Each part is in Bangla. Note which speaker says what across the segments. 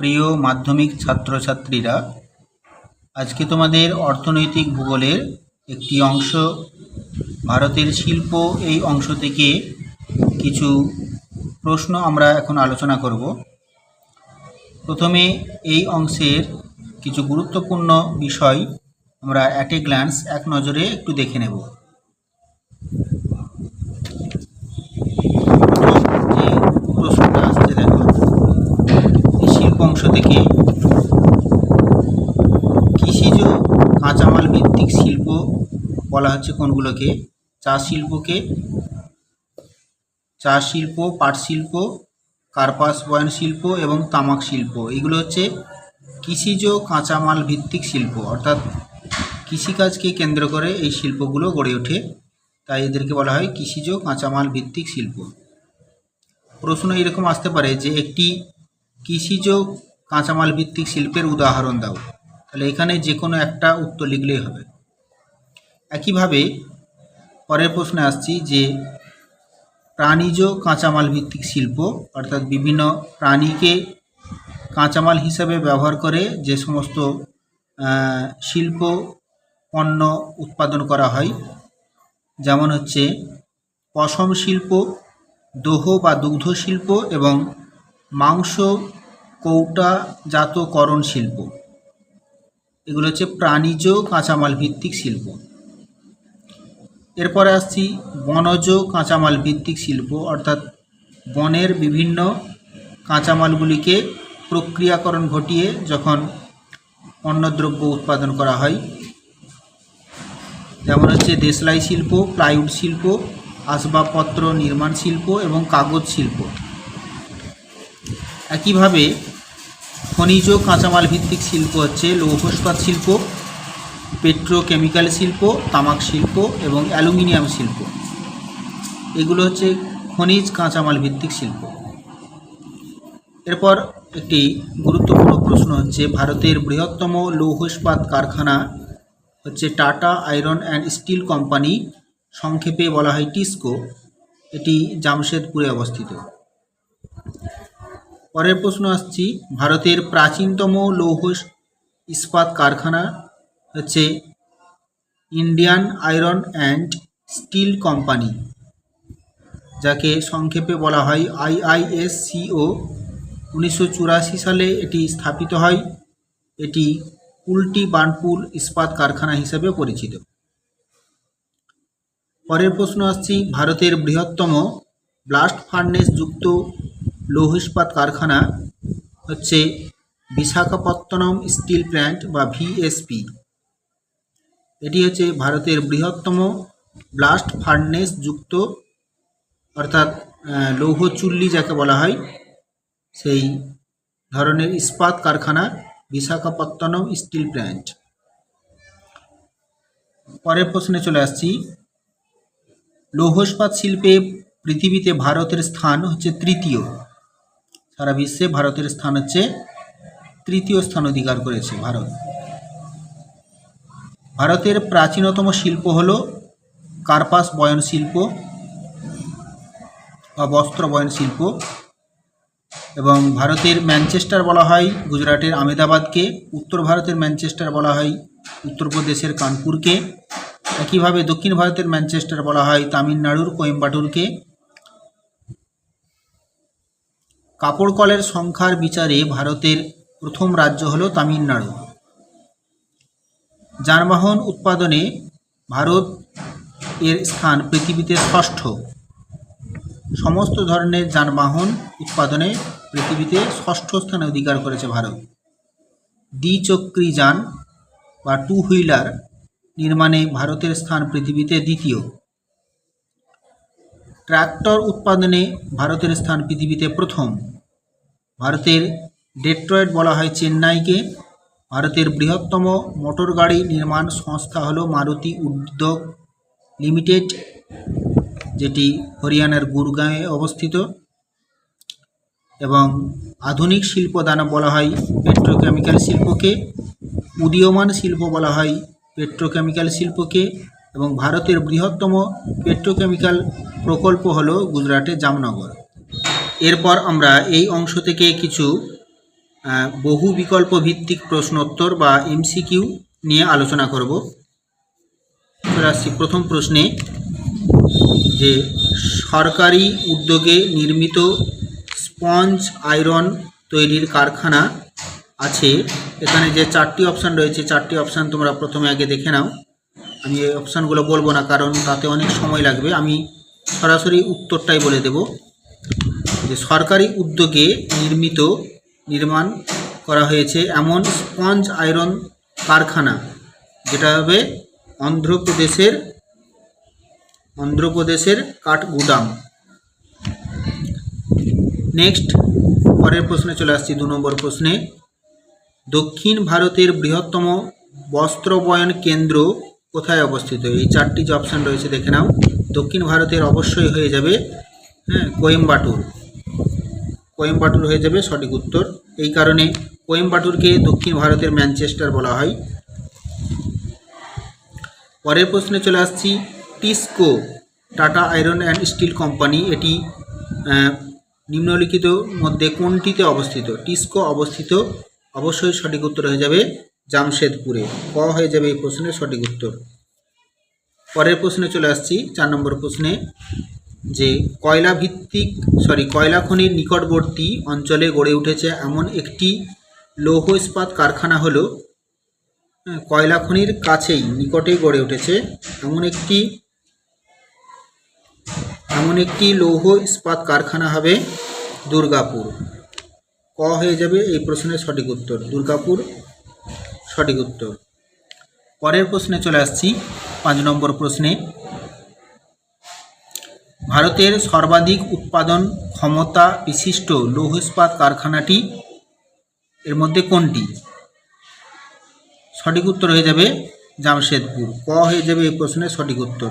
Speaker 1: প্রিয় মাধ্যমিক ছাত্রছাত্রীরা, আজকে তোমাদের অর্থনৈতিক ভূগোলের একটি অংশ। ভারতের শিল্প এই অংশ থেকে কিছু প্রশ্ন আমরা এখন আলোচনা করব। প্রথমে এই অংশের কিছু গুরুত্বপূর্ণ বিষয় আমরা অ্যাট এ গ্ল্যান্স এক নজরে একটু দেখে নেব। প্রশ্নটা আসছে দেখো এই শিল্প অংশ থেকে কৃষিজ কাঁচামাল ভিত্তিক শিল্প বলা হচ্ছে কোনগুলোকে? চা শিল্পকে, চা শিল্প, পাট শিল্প, কার্পাস বয়ন শিল্প এবং তামাক শিল্প। এগুলো হচ্ছে কৃষিজ কাঁচামাল ভিত্তিক শিল্প। অর্থাৎ কৃষিকাজকে কেন্দ্র করে এই শিল্পগুলো গড়ে ওঠে। তাই এদেরকে বলা হয় কৃষিজ কাঁচামাল ভিত্তিক শিল্প। প্রশ্ন এরকম আসতে পারে যে একটি কৃষিজ কাঁচামাল ভিত্তিক শিল্পের উদাহরণ দাও। তাহলে এখানে যে কোনো একটা উত্তর লিখলেই হবে। একইভাবে পরের প্রশ্নে আসছি যে প্রাণীজ কাঁচামাল ভিত্তিক শিল্প, অর্থাৎ বিভিন্ন প্রাণীকে কাঁচামাল হিসাবে ব্যবহার করে যে সমস্ত শিল্প পণ্য উৎপাদন করা হয়, যেমন হচ্ছে পশম শিল্প, দোহ বা দুগ্ধ শিল্প এবং মাংস কৌটাজাতকরণ শিল্প। এগুলো হচ্ছে প্রাণীজ কাঁচামাল ভিত্তিক শিল্প। এরপরে আসছি বনজ কাঁচামাল ভিত্তিক শিল্প, অর্থাৎ বনের বিভিন্ন কাঁচামালগুলিকে প্রক্রিয়াকরণ ঘটিয়ে যখন পণ্যদ্রব্য উৎপাদন করা হয়। যেমন হচ্ছে দেশলাই শিল্প, প্লাইউড শিল্প, আসবাবপত্র নির্মাণ শিল্প এবং কাগজ শিল্প। একইভাবে খনিজ কাঁচামাল ভিত্তিক শিল্প হচ্ছে লৌহ ইস্পাত শিল্প, পেট্রোকেমিক্যাল শিল্প, তামাক শিল্প এবং অ্যালুমিনিয়াম শিল্প। এগুলো হচ্ছে খনিজ কাঁচামাল ভিত্তিক শিল্প। এরপর একটি গুরুত্বপূর্ণ প্রশ্ন হচ্ছে, ভারতের বৃহত্তম লৌহ ইস্পাত কারখানা হচ্ছে Tata iron and steel company, সংক্ষেপে বলা হয় টিস্কো। এটি জামশেদপুরে অবস্থিত। পরের প্রশ্ন আসছি। ভারতের প্রাচীনতম লৌহ ইস্পাত কারখানা হচ্ছে Indian iron and steel company, যাকে সংক্ষেপে বলা হয় আইআইএসসিও উনিশশো চুরাশি সালে এটি স্থাপিত হয়। এটি উল্টি বার্নপুর ইস্পাত কারখানা হিসেবে পরিচিত। পরের প্রশ্ন আসছি। ভারতের বৃহত্তম ব্লাস্ট ফার্নেস যুক্ত লৌহ ইস্পাত কারখানা হচ্ছে বিশাখাপত্তনম স্টিল প্ল্যান্ট বা ভিএসপি। এটি হচ্ছে ভারতের বৃহত্তম ব্লাস্ট ফার্নেস যুক্ত, অর্থাৎ লৌহ চুল্লি যাকে বলা হয়, সেই ধরনের ইস্পাত কারখানা বিশাখাপত্তনম স্টিল প্ল্যান্ট। পরের প্রশ্নে চলে আসছি। লৌহ ইস্পাত শিল্পে পৃথিবীতে ভারতের স্থান হচ্ছে তৃতীয়। সারা বিশ্বে ভারতের স্থান হচ্ছে তৃতীয় স্থান অধিকার করেছে ভারত। ভারতের প্রাচীনতম শিল্প হল কার্পাস বয়ন শিল্প বা বস্ত্র বয়ন শিল্প এবং ভারতের ম্যানচেস্টার বলা হয়, গুজরাটের আমেদাবাদকে উত্তর ভারতের ম্যানচেস্টার বলা হয়, উত্তরপ্রদেশের কানপুরকে। একইভাবে দক্ষিণ ভারতের ম্যানচেস্টার বলা হয়, তামিলনাড়ুর কোয়েম্বাটুরকে। কাপড় কলের সংখ্যার বিচারে ভারতের প্রথম রাজ্য হল তামিলনাড়ু। যানবাহন উৎপাদনে ভারত এর স্থান পৃথিবীতে ষষ্ঠ। সমস্ত ধরনের যানবাহন উৎপাদনে পৃথিবীতে ষষ্ঠ স্থানে অধিকার করেছে ভারত। দ্বিচক্রী যান বা টু হুইলার নির্মাণে ভারতের স্থান পৃথিবীতে দ্বিতীয়। ট্রাক্টর উৎপাদনে ভারতের স্থান পৃথিবীতে প্রথম। ভারতের ডেট্রয়েট বলা হয় চেন্নাইকে। ভারতের বৃহত্তম মোটর গাড়ি নির্মাণ সংস্থা হলো মারুতি উদ্যোগ লিমিটেড, যেটি হরিয়ানার গুরগাঁয়ে অবস্থিত। এবং আধুনিক শিল্প দানা বলা হয় পেট্রোকেমিক্যাল শিল্পকে। উদীয়মান শিল্প বলা হয় পেট্রোকেমিক্যাল শিল্পকে। এবং ভারতের বৃহত্তম পেট্রোকেমিক্যাল প্রকল্প হলো গুজরাটের জামনগর। এরপর আমরা এই অংশ থেকে কিছু বহু বিকল্প ভিত্তিক প্রশ্নোত্তর বা এমসিকিউ নিয়ে আলোচনা করব। আসছি প্রথম প্রশ্নে, যে সরকারি উদ্যোগে নির্মিত স্পঞ্জ আয়রন তৈরির কারখানা আছে। এখানে যে চারটি অপশান রয়েছে, চারটি অপশান তোমরা প্রথমে আগে দেখে নাও। আমি এই অপশানগুলো বলব না, কারণ তাতে অনেক সময় লাগবে। আমি সরাসরি উত্তরটাই বলে দেব। যে সরকারি উদ্যোগে নির্মিত, নির্মাণ করা হয়েছে এমন স্পঞ্জ আয়রন কারখানা, যেটা হবে অন্ধ্রপ্রদেশের অন্ধ্রপ্রদেশের কাঠগুদাম। নেক্সট, পরের প্রশ্নে চলে আসছি, দু নম্বর প্রশ্নে। দক্ষিণ ভারতের বৃহত্তম বস্ত্রবয়ন কেন্দ্র কোথায় অবস্থিত? এই চারটি যে অপশান রয়েছে, দেখে নাও। দক্ষিণ ভারতের অবশ্যই হয়ে যাবে হ্যাঁ কোয়েম্বাটুর। কোয়েম্বাটুর হয়ে যাবে সঠিক উত্তর। এই কারণে কোয়েম্বাটুরকে দক্ষিণ ভারতের ম্যানচেস্টার বলা হয়। পরের প্রশ্নে চলে আসছি, TISCO, Tata iron and steel company, এটি নিম্নলিখিত মধ্যে কোনটিতে অবস্থিত? টিস্কো অবস্থিত, অবশ্যই সঠিক উত্তর হয়ে যাবে জামশেদপুরে। ক হয়ে যাবে এই প্রশ্নের সঠিক উত্তর। পরের প্রশ্নে চলে আসছি চার নম্বর প্রশ্নে যে কয়লা ভিত্তিক সরি কয়লা খনির নিকটবর্তী অঞ্চলে গড়ে উঠেছে এমন একটি লৌহ ইস্পাত কারখানা হলো হ্যাঁ, কয়লা খনির কাছেই নিকটেই গড়ে উঠেছে এমন একটি এমন একটি লৌহ ইস্পাত কারখানা হবে দুর্গাপুর। ক হয়ে যাবে এই প্রশ্নের সঠিক উত্তর দুর্গাপুর। সঠিক উত্তর। পরের প্রশ্নে চলে আসছি, পাঁচ নম্বর প্রশ্নে। ভারতের সর্বাধিক উৎপাদন ক্ষমতা বিশিষ্ট লৌহ ইস্পাত কারখানাটি এর মধ্যে কোনটি? সঠিক উত্তর হয়ে যাবে জামশেদপুর। ক হয়ে যাবে এই প্রশ্নের সঠিক উত্তর।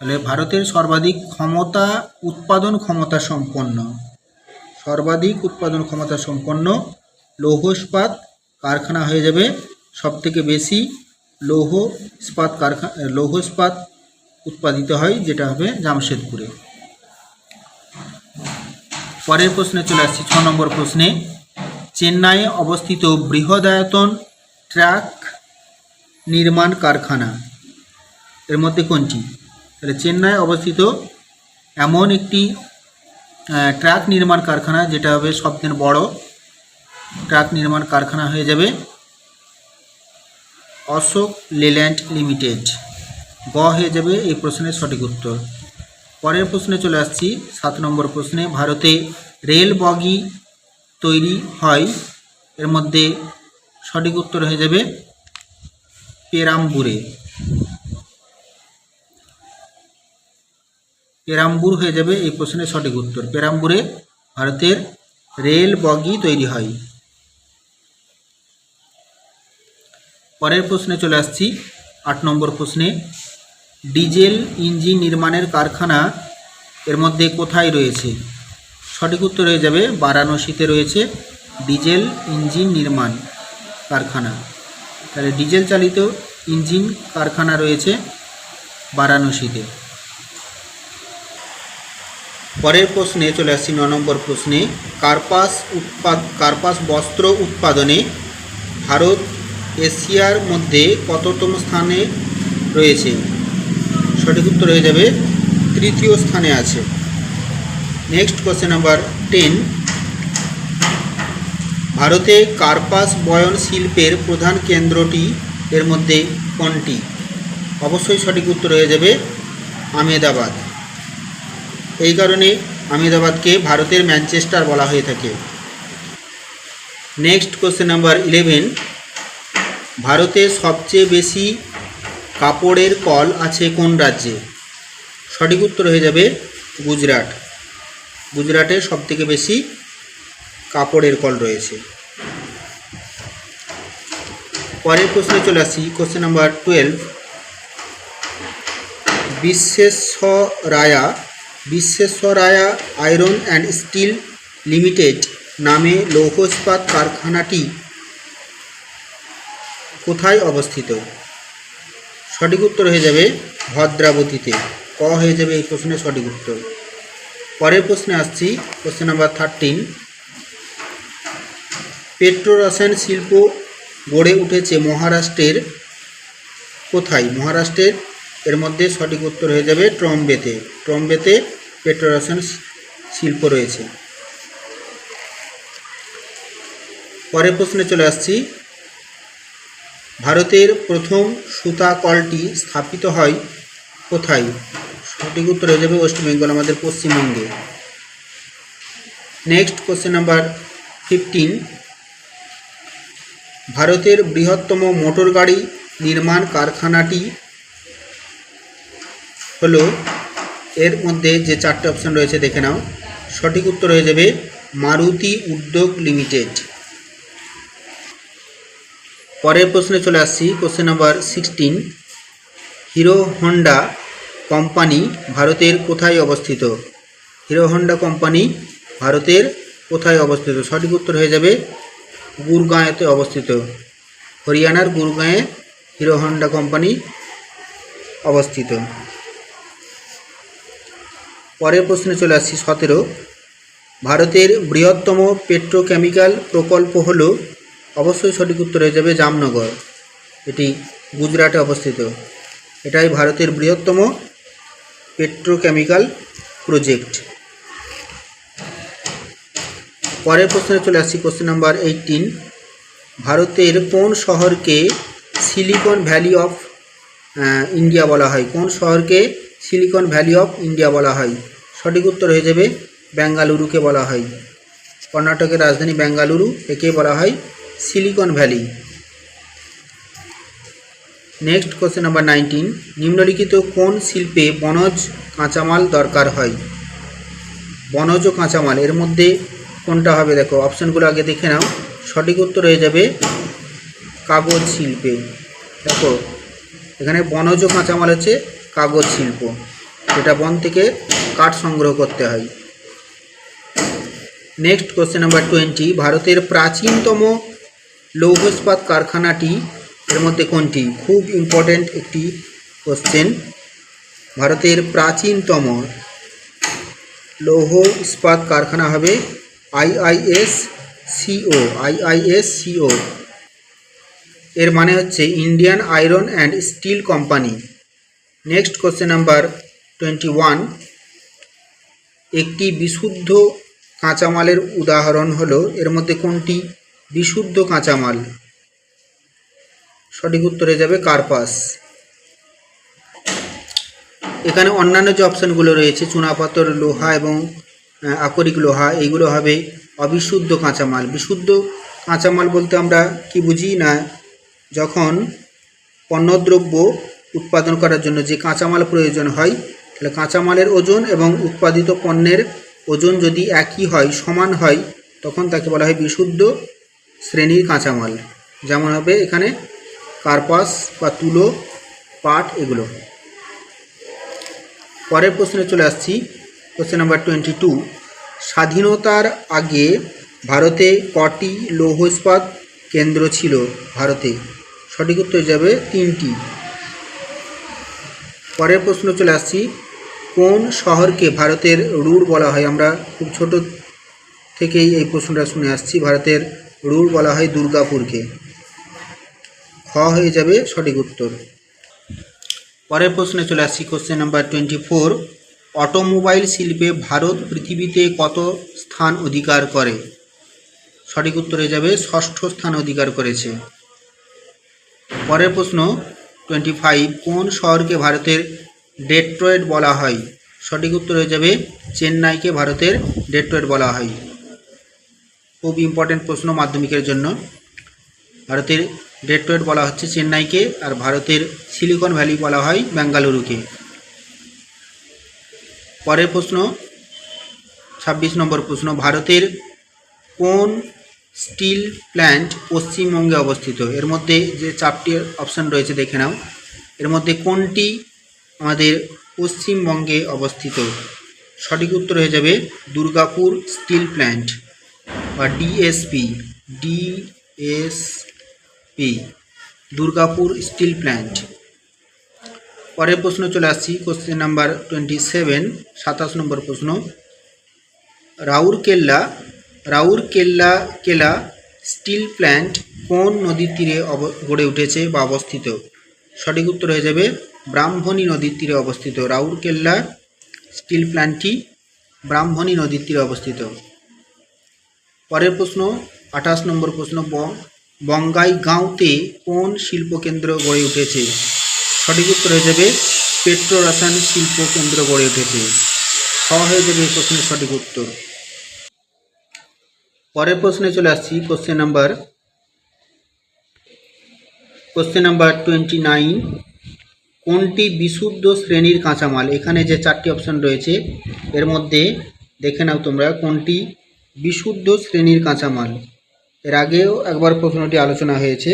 Speaker 1: তাহলে ভারতের সর্বাধিক ক্ষমতা উৎপাদন ক্ষমতা সম্পন্ন। সর্বাধিক উৎপাদন ক্ষমতা সম্পন্ন লৌহ ইস্পাত কারখানা হয়ে যাবে। সবথেকে বেশি লৌহ ইস্পাত কারখানা লৌহ ইস্পাত উৎপাদিত হয়, যেটা হবে জামশেদপুরে। পরের প্রশ্নে চলে আসছি, ছ নম্বর প্রশ্নে। চেন্নাইয়ে অবস্থিত বৃহদায়তন ট্রাক নির্মাণ কারখানা, এর মধ্যে কোনটি? তাহলে চেন্নাই অবস্থিত এমন একটি ট্রাক নির্মাণ কারখানা, যেটা হবে সবথেকে বড় ট্রাক নির্মাণ কারখানা হয়ে যাবে। Ashok Leyland limited. গ হয়ে যাবে এই প্রশ্নের সঠিক উত্তর। পরের প্রশ্নে চলে আসছি। সাত নম্বর প্রশ্নে, ভারতে রেল বগি তৈরি হয়, এর মধ্যে সঠিক উত্তর হয়ে যাবে পেরাম্বুরে। পেরাম্বুর হয়ে যাবে এই প্রশ্নের সঠিক উত্তর। পেরাম্বুরে ভারতের রেল বগি তৈরি হয়। পরের প্রশ্নে চলে আসছি। আট নম্বর প্রশ্নে, ডিজেল ইঞ্জিন নির্মাণের কারখানা এর মধ্যে কোথায় রয়েছে? সঠিক উত্তর হয়ে যাবে, বারাণসীতে রয়েছে ডিজেল ইঞ্জিন নির্মাণ কারখানা। তাহলে ডিজেল চালিত ইঞ্জিন কারখানা রয়েছে বারাণসীতে। পরের প্রশ্নে চলে আসছি ন নম্বর প্রশ্নে, কার্পাস উৎপাদ, কার্পাস বস্ত্র উৎপাদনে ভারত এশিয়ার মধ্যে কততম স্থানে রয়েছে? সঠিক উত্তর হয়ে যাবে, তৃতীয় স্থানে আছে। নেক্সট কোশ্চেন নাম্বার টেন ভারতে কার্পাস বয়ন শিল্পের প্রধান কেন্দ্রটি এর মধ্যে কোনটি? অবশ্যই সঠিক উত্তর হয়ে যাবে, আমেদাবাদ। এই কারণে আমেদাবাদকে ভারতের ম্যানচেস্টার বলা হয়ে থাকে। নেক্সট কোশ্চেন নাম্বার ইলেভেন ভারতে সবচেয়ে বেশি কাপড়ের কল আছে কোন রাজ্যে? সঠিক উত্তর হয়ে যাবে গুজরাট। গুজরাটে সবথেকে বেশি কাপড়ের কল রয়েছে। পরের প্রশ্নে চলে আসি question number twelve বিশ্বেশ্বরায়া বিশ্বেশ্বরায়া iron and still limited নামে লৌহ ইস্পাত কারখানাটি কোথায় অবস্থিত? সঠিক উত্তর হয়ে যাবে ভদ্রাবতীতে। ক হয়ে যাবে এই প্রশ্নের সঠিক উত্তর। পরের প্রশ্নে আসছি কোশ্চেন নাম্বার থার্টিন পেট্রো রসায়ন শিল্প গড়ে উঠেছে মহারাষ্ট্রের কোথায়? মহারাষ্ট্রের, এর মধ্যে সঠিক উত্তর হয়ে যাবে ট্রম্বেতে। ট্রম্বেতে পেট্রো রসায়ন শিল্প রয়েছে। পরের প্রশ্নে চলে আসছি ভারতের প্রথম সুতা কলটি স্থাপিত হয় কোথায়? সঠিক উত্তর হয়ে যাবে ওয়েস্ট বেঙ্গল আমাদের পশ্চিমবঙ্গে। নেক্সট কোশ্চেন নাম্বার ফিফটিন ভারতের বৃহত্তম মোটর গাড়ি নির্মাণ কারখানাটি হলো, এর মধ্যে যে চারটে অপশন রয়েছে দেখে নাও। সঠিক উত্তর হয়ে যাবে মারুতি উদ্যোগ লিমিটেড। পরের প্রশ্নে চলে আসছি। Question number sixteen Hero Honda company ভারতের কোথায় অবস্থিত? হিরো হন্ডা কোম্পানি ভারতের কোথায় অবস্থিত? সঠিক উত্তর হয়ে যাবে গুরগাঁয়েতে অবস্থিত। হরিয়ানার গুরগাঁয়ে হিরো হন্ডা কোম্পানি অবস্থিত। পরের প্রশ্নে চলে আসছি সতেরো। ভারতের বৃহত্তম পেট্রোকেমিক্যাল প্রকল্প হল অবশ্যই সঠিক উত্তর হয়ে যাবে জামনগর। এটি গুজরাটে অবস্থিত। এটাই ভারতের বৃহত্তম পেট্রোকেমিক্যাল প্রজেক্ট। পরের প্রশ্নে চলে আসছি কোশ্চেন নাম্বার এইটিন ভারতের কোন শহরকে সিলিকন ভ্যালি অফ ইন্ডিয়া বলা হয়? কোন শহরকে সিলিকন ভ্যালি অফ ইন্ডিয়া বলা হয়? সঠিক উত্তর হয়ে যাবে বেঙ্গালুরুকে বলা হয়। কর্ণাটকের রাজধানী বেঙ্গালুরু একে বলা হয় Silicon Valley. Next question number nineteen, নিম্নলিখিত কোন শিল্পে বনজ কাঁচামাল দরকার হয়? বনজ কাঁচামাল, এর মধ্যে কোনটা হবে দেখো অপশানগুলো আগে দেখে নাও। সঠিক উত্তর হয়ে যাবে কাগজ শিল্পে। দেখো, এখানে বনজ কাঁচামাল হচ্ছে কাগজ শিল্প, যেটা বন থেকে কাঠ সংগ্রহ করতে হয়। নেক্সট কোশ্চেন নাম্বার টোয়েন্টি, ভারতের প্রাচীনতম লৌহ ইস্পাত কারখানাটি এর মধ্যে কোনটি? খুব ইম্পর্ট্যান্ট একটি কোশ্চেন ভারতের প্রাচীনতম লৌহ ইস্পাত কারখানা হবে আইআইএস সিও আইআইএস সিও এর মানে হচ্ছে Indian iron and steel company next question number twenty one একটি বিশুদ্ধ কাঁচামালের উদাহরণ হলো, এর মধ্যে কোনটি? বিশুদ্ধ কাঁচামাল। সঠিক উত্তরে যাবে কার্পাস। এখানে অন্যান্য যে অপশানগুলো রয়েছে, চুনাপাথর, লোহা এবং আকরিক লোহা, এইগুলো হবে অবিশুদ্ধ কাঁচামাল। বিশুদ্ধ কাঁচামাল বলতে আমরা কি বুঝি না, যখন পণ্যদ্রব্য উৎপাদন করার জন্য যে কাঁচামাল প্রয়োজন হয়, তাহলে কাঁচামালের ওজন এবং উৎপাদিত পণ্যের ওজন যদি একই হয়, সমান হয়, তখন তাকে বলা হয় বিশুদ্ধ শ্রেণির কাঁচামাল, যেমন হবে এখানে কার্পাস বা তুলো, পাট এগুলো। পরের প্রশ্নে চলে আসছি কোশ্চেন নাম্বার টোয়েন্টি টু। স্বাধীনতার আগে ভারতে কটি লৌহ ইস্পাত কেন্দ্র ছিল ভারতে? সঠিক উত্তর যাবে তিনটি। পরের প্রশ্ন চলে আসছি, কোন শহরকে ভারতের রুড় বলা হয়? আমরা খুব ছোট থেকেই এই প্রশ্নটা শুনে আসছি, ভারতের রুড় বলা হয় দুর্গাপুরকে। খ হয়ে যাবে সঠিক উত্তর। পরের প্রশ্নে চলে আসছি question number twenty four automobile শিল্পে ভারত পৃথিবীতে কত স্থান অধিকার করে? সঠিক উত্তরে যাবে ষষ্ঠ স্থান অধিকার করেছে। পরের প্রশ্ন টোয়েন্টি ফাইভ কোন শহরকে ভারতের ডেট্রয়েট বলা হয়? সঠিক উত্তর হয়ে যাবে চেন্নাইকে ভারতের ডেট্রয়েট বলা হয়। খুব ইম্পর্টেন্ট প্রশ্ন মাধ্যমিকের জন্য। ভারতের ডেট্রয়েট বলা হচ্ছে চেন্নাইকে, আর ভারতের সিলিকন ভ্যালি বলা হয় বেঙ্গালুরুকে। পরের প্রশ্ন, ছাব্বিশ নম্বর প্রশ্ন, ভারতের কোন স্টিল প্ল্যান্ট পশ্চিমবঙ্গে অবস্থিত? এর মধ্যে যে চারটি অপশান রয়েছে দেখে নাও। এর মধ্যে কোনটি আমাদের পশ্চিমবঙ্গে অবস্থিত? সঠিক উত্তর হয়ে যাবে দুর্গাপুর স্টিল প্ল্যান্ট বা DSP DSP Durgapur steel plant. পরের প্রশ্ন চলে আসছি কোশ্চেন নাম্বার টোয়েন্টি সেভেন সাতাশ নম্বর প্রশ্ন। রাউরকেল্লা রাউরকেল্লা কেলা স্টিল প্ল্যান্ট কোন নদীর তীরে অব- গড়ে উঠেছে বা অবস্থিত? সঠিক উত্তর হয়ে যাবে ব্রাহ্মণী নদীর তীরে অবস্থিত। রাউরকেল্লা স্টিল প্ল্যান্টটি ব্রাহ্মণী নদীর তীরে অবস্থিত। পরের প্রশ্ন, আঠাশ নম্বর প্রশ্ন বঙ্গাইগাঁওতে কোন শিল্পকেন্দ্র গড়ে উঠেছে? সঠিক উত্তর হয়ে যাবে, পেট্রোরাসায়ন শিল্প কেন্দ্র গড়ে উঠেছে। ছ হয়ে যাবে এই প্রশ্নের সঠিক উত্তর। পরের প্রশ্নে চলে আসছি question number question number twenty nine কোনটি বিশুদ্ধ শ্রেণির কাঁচামাল? এখানে যে চারটি অপশন রয়েছে, এর মধ্যে দেখে নাও তোমরা কোনটি বিশুদ্ধ শ্রেণির কাঁচামাল। এর আগেও একবার প্রশ্নটি আলোচনা হয়েছে,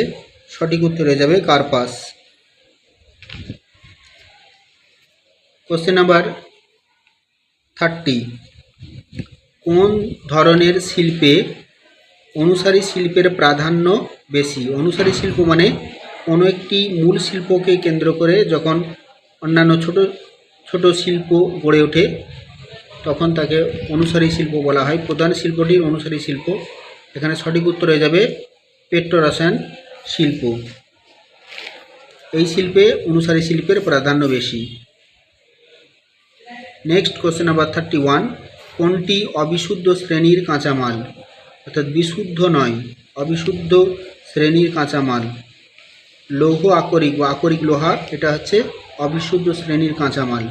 Speaker 1: সঠিক উত্তর হয়ে যাবে কার্পাস। কোশ্চেন নাম্বার থার্টি কোন ধরনের শিল্পে অনুসারী শিল্পের প্রাধান্য বেশি? অনুসারী শিল্প মানে কোনো একটি মূল শিল্পকে কেন্দ্র করে যখন অন্যান্য ছোট ছোট শিল্প গড়ে ওঠে তখন তাকে অনুসারী শিল্প বলা হয়। প্রধান শিল্পটির অনুসারী শিল্প। এখানে সঠিক উত্তর হয়ে যাবে পেট্রোরাসায়ন শিল্প। এই শিল্পে অনুসারী শিল্পের প্রাধান্য বেশি। Next question number thirty one কোনটি অবিশুদ্ধ শ্রেণির কাঁচামাল? অর্থাৎ বিশুদ্ধ নয়, অবিশুদ্ধ শ্রেণির কাঁচামাল। লৌহ আকরিক বা আকরিক লোহা, এটা হচ্ছে অবিশুদ্ধ শ্রেণির কাঁচামাল।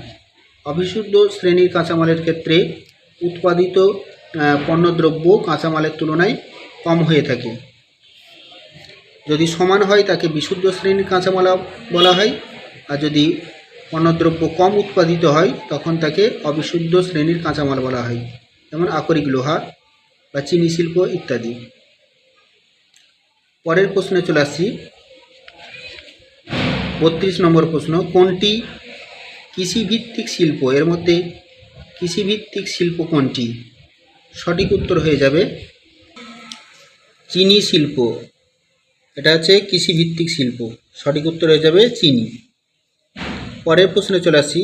Speaker 1: অবিশুদ্ধ শ্রেণির কাঁচামালের ক্ষেত্রে উৎপাদিত পণ্যদ্রব্য কাঁচামালের তুলনায় কম হয়ে থাকে। যদি সমান হয় তাকে বিশুদ্ধ শ্রেণির কাঁচামাল বলা হয়, আর যদি পণ্যদ্রব্য কম উৎপাদিত হয়, তখন তাকে অবিশুদ্ধ শ্রেণির কাঁচামাল বলা হয়, যেমন আকরিক লোহা বা চিনি শিল্প ইত্যাদি। পরের প্রশ্নে চলে আসছি। বত্রিশ নম্বর প্রশ্ন, কোনটি কৃষিভিত্তিক শিল্প, এর মধ্যে কৃষিভিত্তিক শিল্প কোনটি? সঠিক উত্তর হয়ে যাবে চিনি শিল্প। এটা হচ্ছে কৃষিভিত্তিক শিল্প। সঠিক উত্তর হয়ে যাবে চিনি। পরের প্রশ্নে চলে আসি।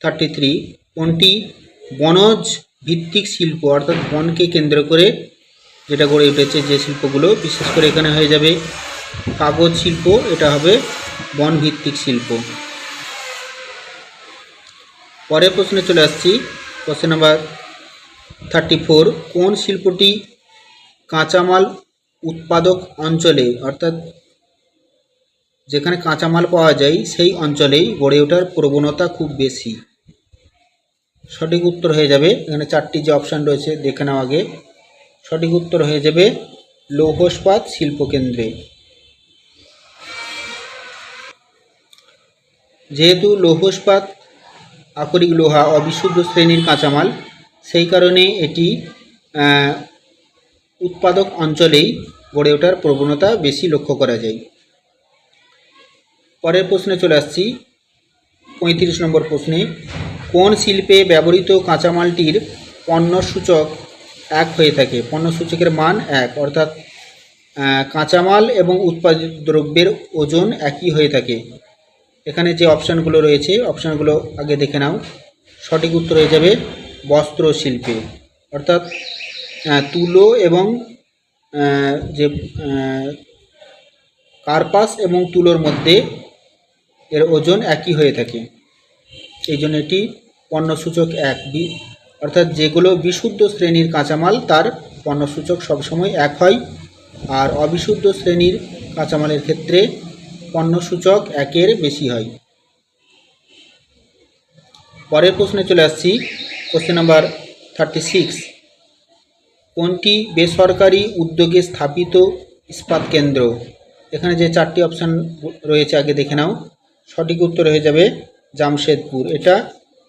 Speaker 1: থার্টি থ্রি কোনটি বনজ ভিত্তিক শিল্প, অর্থাৎ বনকে কেন্দ্র করে যেটা গড়ে উঠেছে যে শিল্পগুলো, বিশেষ করে এখানে হয়ে যাবে কাগজ শিল্প, এটা হবে বনভিত্তিক শিল্প। পরের প্রশ্নে চলে আসছি। কোশ্চেন নাম্বার থার্টি ফোর কোন শিল্পটি কাঁচামাল উৎপাদক অঞ্চলে, অর্থাৎ যেখানে কাঁচামাল পাওয়া যায়, সেই অঞ্চলেই গড়ে ওঠার প্রবণতা খুব বেশি? সঠিক উত্তর হয়ে যাবে। এখানে চারটি যে অপশান রয়েছে, দেখে নাও আগে। সঠিক উত্তর হয়ে যাবে লৌহ ইস্পাত শিল্পকেন্দ্রে যেহেতু লৌহ ইস্পাত আকরিক লোহা অবিশুদ্ধ শ্রেণির কাঁচামাল। সেই কারণে এটি উৎপাদক অঞ্চলেই গড়ে ওঠার প্রবণতা বেশি লক্ষ্য করা যায়। পরের প্রশ্নে চলে আসছি। পঁয়ত্রিশ নম্বর প্রশ্নে, কোন শিল্পে ব্যবহৃত কাঁচামালটির পণ্য সূচক এক হয়ে থাকে? পণ্য সূচকের মান এক, অর্থাৎ কাঁচামাল এবং উৎপাদিত দ্রব্যের ওজন একই হয়ে থাকে। এখানে যে অপশানগুলো রয়েছে, অপশানগুলো আগে দেখে নাও। সঠিক উত্তর হয়ে যাবে বস্ত্র শিল্পে অর্থাৎ তুলো এবং যে কার্পাস এবং তুলোর মধ্যে এর ওজন একই হয়ে থাকে। এই জন্য এটি পণ্যসূচক এক। বি, অর্থাৎ যেগুলো বিশুদ্ধ শ্রেণির কাঁচামাল, তার পণ্যসূচক সবসময় এক হয়। আর অবিশুদ্ধ শ্রেণির কাঁচামালের ক্ষেত্রে পণ্যসূচক একের বেশি হয়। পরের প্রশ্নে চলে আসছি। কোশ্চেন নাম্বার থার্টি সিক্স কোনটি বেসরকারি উদ্যোগে স্থাপিত ইস্পাত কেন্দ্র? এখানে যে চারটি অপশান রয়েছে, আগে দেখে নাও। সঠিক উত্তর হয়ে যাবে জামশেদপুর। এটা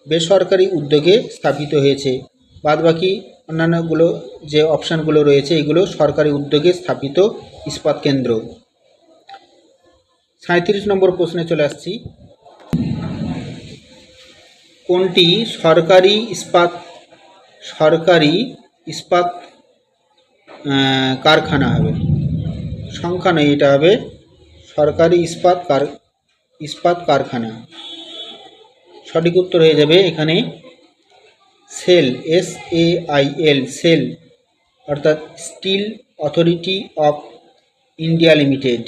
Speaker 1: বেসরকারি উদ্যোগে স্থাপিত হয়েছে। বাদবাকি অন্যান্যগুলো যে অপশানগুলো রয়েছে, এগুলো সরকারি উদ্যোগে স্থাপিত ইস্পাত কেন্দ্র। সাঁত্রিশ নম্বর প্রশ্নে চলে আসছি। কোনটি সরকারি ইস্পাত সরকারি ইস্পাত কারখানা হবে? সংখ্যা নেই, এটা হবে সরকারি ইস্পাত কার, ইস্পাত কারখানা। সঠিক উত্তর হয়ে যাবে এখানে SAIL S A I L SAIL, অর্থাৎ steel authority of India limited.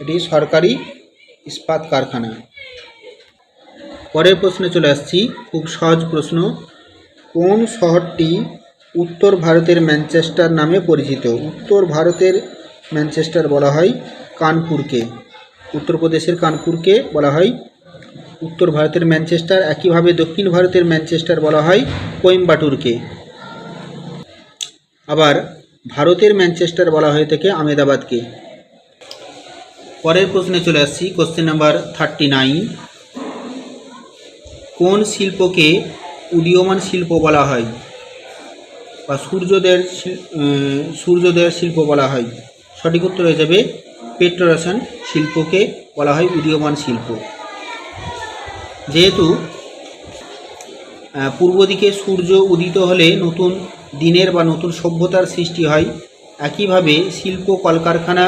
Speaker 1: এটি সরকারি ইস্পাত কারখানা। পরের প্রশ্নে চলে আসছি, খুব সহজ প্রশ্ন, কোন শহরটি উত্তর ভারতের ম্যানচেস্টার নামে পরিচিত? উত্তর ভারতের ম্যানচেস্টার বলা হয় কানপুরকে। উত্তরপ্রদেশের কানপুরকে বলা হয় উত্তর ভারতের ম্যানচেস্টার, একইভাবে দক্ষিণ ভারতের ম্যানচেস্টার বলা হয় কোয়েম্বাটুরকে। আবার ভারতের ম্যানচেস্টার বলা হয়ে থাকে আমেদাবাদকে। পরের প্রশ্নে চলে আসছি কোশ্চেন নাম্বার থার্টি নাইন কোন শিল্পকে উদীয়মান শিল্প বলা হয়? বা আহ, সূর্যোদয়ের শিল্প বলা হয়? সঠিক উত্তর হয়ে যাবে পেট্রোরেশন শিল্পকে বলা হয় উদীয়মান শিল্প। যেহেতু পূর্ব দিকে সূর্য উদিত হলে নতুন দিনের বা নতুন সভ্যতার সৃষ্টি হয় একইভাবে শিল্প কলকারখানা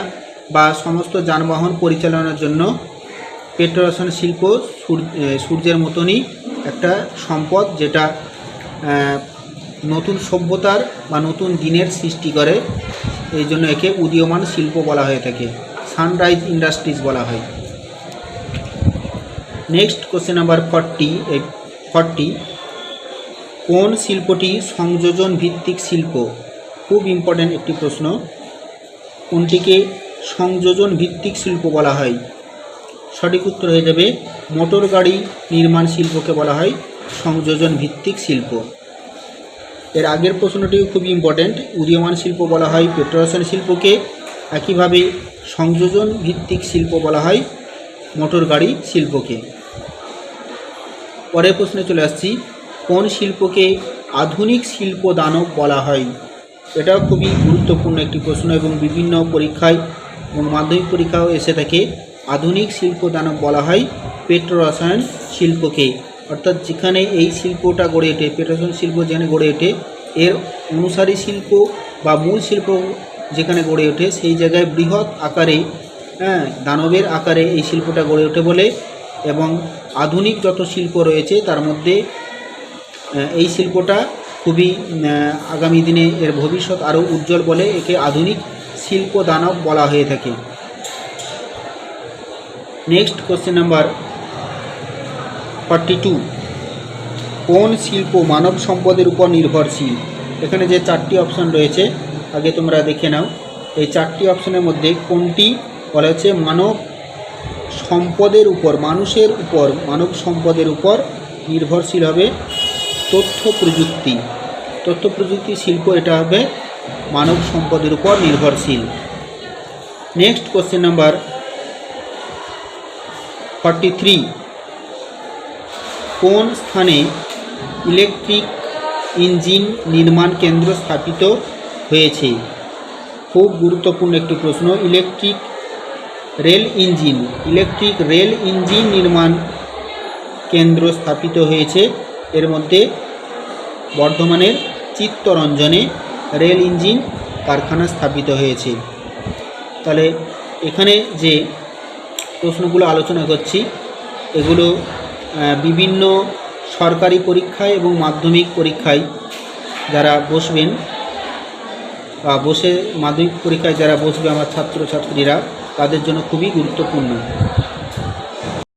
Speaker 1: বা সমস্ত যানবাহন পরিচালনার জন্য পেট্রোরেশন শিল্প সূর- সূর্যের মতনই একটা সম্পদ যেটা নতুন সভ্যতার বা নতুন দিনের সৃষ্টি করে। এই জন্য একে উদীয়মান শিল্প বলা হয়ে থাকে, সানরাইজ ইন্ডাস্ট্রিজ বলা হয়। নেক্সট কোশ্চেন নাম্বার ফর্টি এই ফর্টি, কোন শিল্পটি সংযোজন ভিত্তিক শিল্প? খুব ইম্পর্ট্যান্ট একটি প্রশ্ন। কোনটিকে সংযোজন ভিত্তিক শিল্প বলা হয়। সঠিক উত্তর হয়ে যাবে, মোটর গাড়ি নির্মাণ শিল্পকে বলা হয় সংযোজন ভিত্তিক শিল্প। এর আগের প্রশ্নটিও খুব ইম্পর্ট্যান্ট উদীয়মান শিল্প বলা হয় পেট্রোরেশন শিল্পকে, একইভাবে সংযোজন ভিত্তিক শিল্প বলা হয় মোটর গাড়ি শিল্পকে। পরের প্রশ্নে চলে আসছি, কোন শিল্পকে আধুনিক শিল্প দানব বলা হয়? এটাও খুবই গুরুত্বপূর্ণ একটি প্রশ্ন এবং বিভিন্ন পরীক্ষায় এবং মাধ্যমিক পরীক্ষাও এসে থাকে। আধুনিক শিল্প দানব বলা হয়, পেট্রোরসায়ন শিল্পকে। অর্থাৎ যেখানে এই শিল্পটা গড়ে ওঠে, পেট্রোরসায়ন শিল্প যেখানে গড়ে ওঠে, এর অনুসারী শিল্প বা মূল শিল্প যেখানে গড়ে ওঠে, সেই জায়গায় বৃহৎ আকারে হ্যাঁ দানবের আকারে এই শিল্পটা গড়ে ওঠে বলে এবং আধুনিক যত শিল্প রয়েছে, তার মধ্যে এই শিল্পটা খুবই আগামী দিনে এর ভবিষ্যৎ আরও উজ্জ্বল বলে একে আধুনিক শিল্প দানব বলা হয়ে থাকে। Next question number forty two কোন শিল্প মানব সম্পদের উপর নির্ভরশীল? এখানে যে চারটি অপশন রয়েছে, আগে তোমরা দেখে নাও। এই চারটি অপশনের মধ্যে কোনটি? বলা হচ্ছে মানব সম্পদের উপর, মানুষের উপর, মানব সম্পদের উপর নির্ভরশীল হবে তথ্য প্রযুক্তি। তথ্য প্রযুক্তি শিল্প এটা হবে মানব সম্পদের উপর নির্ভরশীল। Next question number forty three কোন স্থানে ইলেকট্রিক ইঞ্জিন নির্মাণ কেন্দ্র স্থাপিত হয়েছে? খুব গুরুত্বপূর্ণ একটি প্রশ্ন। Electric rail engine electric rail engine নির্মাণ কেন্দ্র স্থাপিত হয়েছে। এর মধ্যে বর্ধমানের চিত্তরঞ্জনে রেল ইঞ্জিন কারখানা স্থাপিত হয়েছে। তাহলে এখানে যে প্রশ্নগুলো আলোচনা করছি, এগুলো বিভিন্ন সরকারি পরীক্ষায় এবং মাধ্যমিক পরীক্ষায় যারা বসবেন বা বসে মাধ্যমিক পরীক্ষায় যারা বসবে আমার ছাত্রছাত্রীরা, তাদের জন্য খুবই গুরুত্বপূর্ণ।